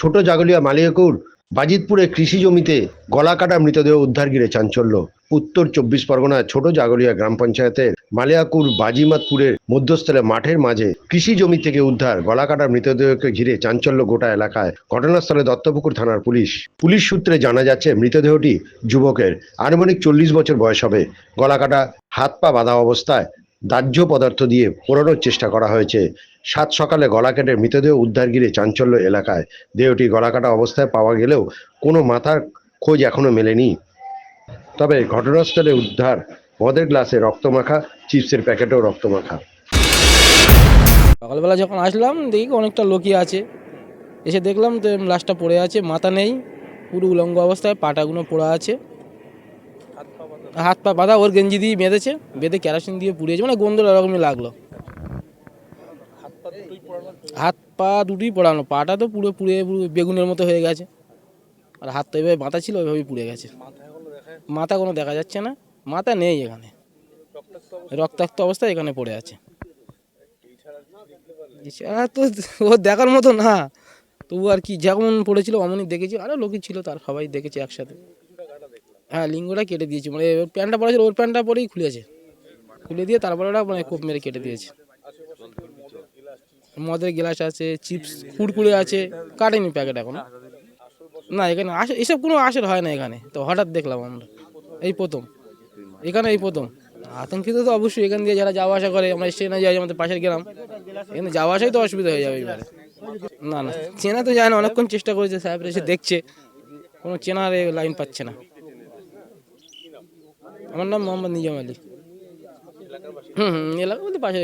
ছোট জাগলিয়া মালিয়াকুর বাজিতপুরে কৃষি জমিতে গলা কাটা মৃতদেহ উদ্ধার ঘিরে চাঞ্চল্য। উত্তর চব্বিশ পরগনার ছোট জাগলিয়া গ্রাম পঞ্চায়েতের মালিয়াকুর বাজিমাতপুরের মধ্যস্থলে মাঠের মাঝে কৃষি জমি থেকে উদ্ধার গলা কাটা মৃতদেহকে ঘিরে চাঞ্চল্য গোটা এলাকায়। ঘটনাস্থলে দত্তপুকুর থানার পুলিশ। পুলিশ সূত্রে জানা যাচ্ছে, মৃতদেহটি যুবকের আনুমানিক চল্লিশ বছর বয়স হবে। গলা কাটা হাত পা বাঁধা অবস্থায় দাহ্য পদার্থ দিয়ে পোড়ানোর চেষ্টা করা হয়েছে। সাত সকালে গলা কেটে মৃতদেহ উদ্ধার ঘিরে চাঞ্চল্য এলাকায়। দেহটি গলা কাটা অবস্থায় পাওয়া গেলেও কোনো মাথার খোঁজ এখনও মেলেনি। তবে ঘটনাস্থলে উদ্ধার, মদের গ্লাসে রক্তমাখা, চিপসের প্যাকেটেও রক্তমাখা। সকালবেলা যখন আসলাম, দেখি অনেকটা লোকই আছে। এসে দেখলাম তো লাশটা পড়ে আছে, মাথা নেই, পুরো উলঙ্গ অবস্থায়, পাটাগুলো পড়ে আছে। হাত পা বাঁধা, ওর গেঞ্জি দিয়ে বেঁধেছে, বেঁধে কেরাসিন দিয়ে পুড়িয়েছে মানে গন্ধ এরকমই লাগল। হাত পা দুটোই পড়ানো, পাটা তো পুরো পুড়ে পুরো বেগুনের মতো হয়ে গেছে। আর হাত তো এভাবে বাঁধা ছিল, ওইভাবেই পুড়ে গেছে। মাথা কোনো দেখা যাচ্ছে না, মাথা নেই এখানে। রক্তাক্ত অবস্থায় এখানে পড়ে আছে। তো ও দেখার মতো না। তবু আর কি, যেমন পড়েছিল, অমনই দেখেছি। আরও লোকই ছিল, তার সবাই দেখেছে একসাথে। হ্যাঁ লিঙ্গটা কেটে দিয়েছে। মানে প্যান্টটা পড়েছিল ওর প্যান্টটা পরেই খুলেছে। খুলে দিয়ে তারপরে ওটা মানে কোপ মেরে কেটে দিয়েছে। মদের গ্লাস আছে, চিপস কুড়কুড়ে আছে, কাটেনি প্যাকেট এখন। না, এখানে আসে, এসব কোনো আসর হয় না এখানে। তো হঠাৎ দেখলাম আমরা। এই প্রথম। এখানে এই প্রথম। আতঙ্কিত তো অবশ্যই। এখান দিয়ে যারা যাওয়া আসা করে, আমরা স্টেশনে যাই, আমাদের পাশের গ্রাম। এখানে যাওয়া আসাই তো অসুবিধা হয়ে যাবে এবারে। না না। চেনা তো যায় না, অনেকক্ষণ চেষ্টা করেছে, সাহেবরা এসে দেখছে। কোনো চেনার লাইন পাচ্ছে না। আমার নাম মোহাম্মদ নিজাম আলী। হুম হুম এলাকা বলতে পাশে